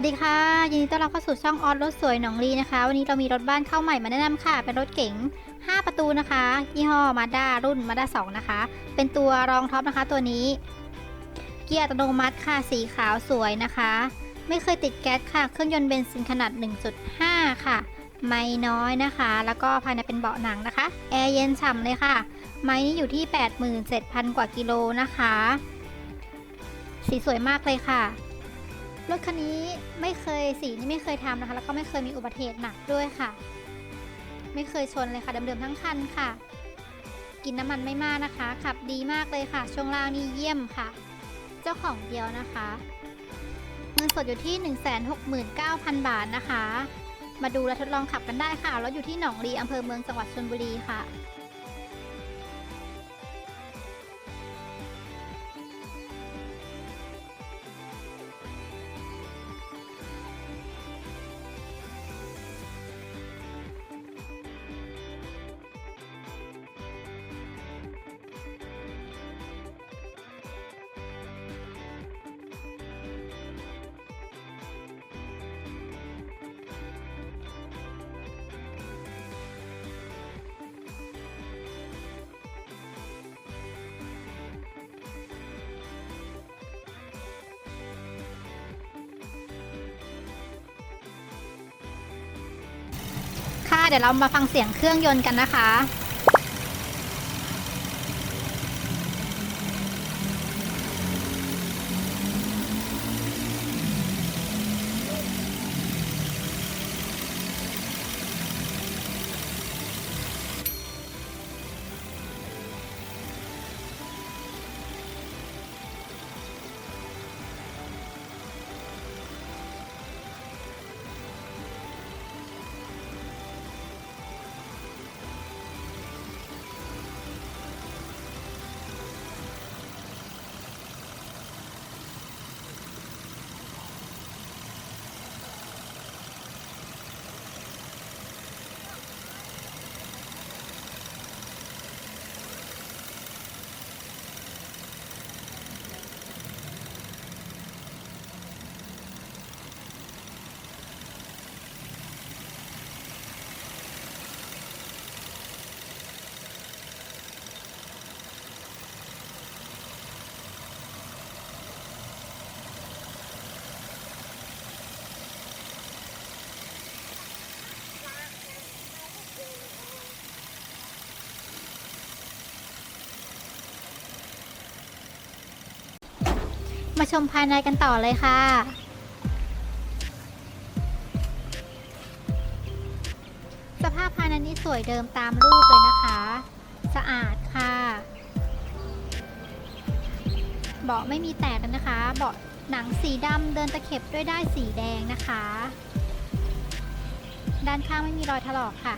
สวัสดีค่ะ ยินดีต้อนรับเข้าสู่ช่องออสรถสวยหนองลีนะคะ วันนี้เรามีรถบ้านเข้าใหม่มาแนะนำค่ะ เป็นรถเก๋ง 5 ประตูนะคะ ยี่ห้อมาด้ารุ่นมาด้า2นะคะ เป็นตัวรองท็อปนะคะตัวนี้ เกียร์อัตโนมัติค่ะ สีขาวสวยนะคะ ไม่เคยติดแก๊สค่ะ เครื่องยนต์เบนซินขนาด 1.5 ค่ะ ไม่น้อยนะคะ แล้วก็ภายในเป็นเบาะหนังนะคะ แอร์เย็นฉ่ำเลยค่ะ ไม้นี้อยู่ที่ 87,000 กว่ากิโลนะคะ สีสวยมากเลยค่ะ รถคันนี้ไม่เคยสีนี้ไม่เคยทำนะคะ แล้วก็ไม่เคยมีอุบัติเหตุหนักด้วยค่ะ ไม่เคยชนเลยค่ะเดิมๆทั้งคันค่ะ กินน้ำมันไม่มากนะคะขับดีมากเลยค่ะ ช่วงล่างนี่เยี่ยมค่ะ เจ้าของเดียวนะคะเงินสดอยู่ที่ 169,000 บาทนะคะ มาดูและทดลองขับกันได้ค่ะรถอยู่ที่หนองลีอำเภอเมืองจังหวัดชลบุรีค่ะ เดี๋ยวเรามาฟังเสียงเครื่องยนต์กันนะคะ มาชมภายในกันต่อเลยค่ะ สภาพภายในนี้สวยเดิมตามรูปเลยนะคะ สะอาดค่ะเบาะไม่มีแตกนะคะ เบาะหนังสีดำเดินตะเข็บด้วยได้ายสีแดงนะคะ ด้านข้างไม่มีรอยถลอกค่ะ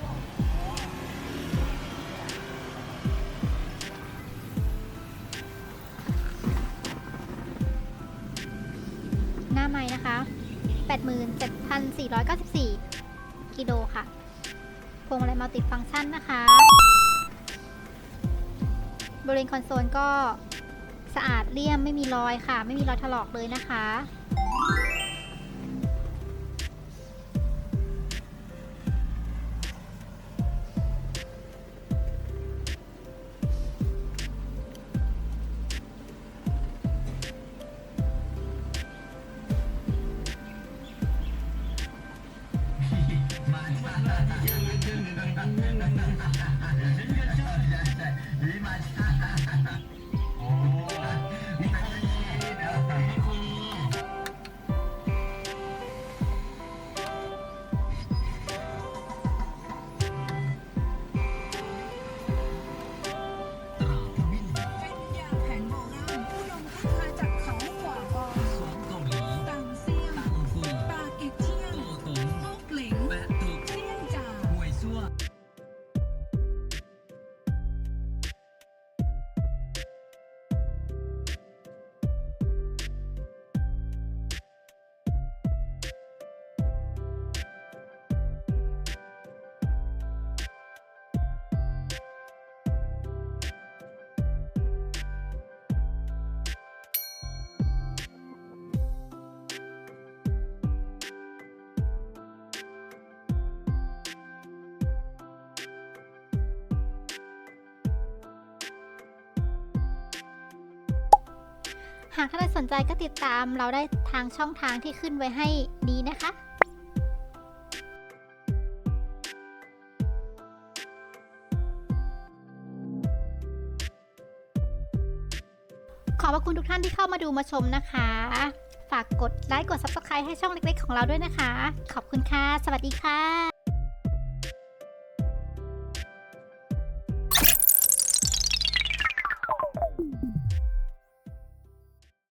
ไม้นะคะ 87,494 กิโลค่ะ พวงมาลัยมัลติฟังก์ชันนะคะ บริเวณคอนโซลก็สะอาดเลี่ยมไม่มีรอยค่ะ ไม่มีรอยถลอกเลยนะคะ 噔噔噔噔噔噔噔噔噔 หากท่านสนใจก็ติดตามเราได้ทางช่องทางที่ขึ้นไว้ให้ดีนะคะขอบพระคุณทุกท่านที่เข้ามาดูมาชมนะคะ ฝากกดไลค์กด Subscribe ให้ช่องเล็กๆของเราด้วยนะคะ ขอบคุณค่ะ สวัสดีค่ะ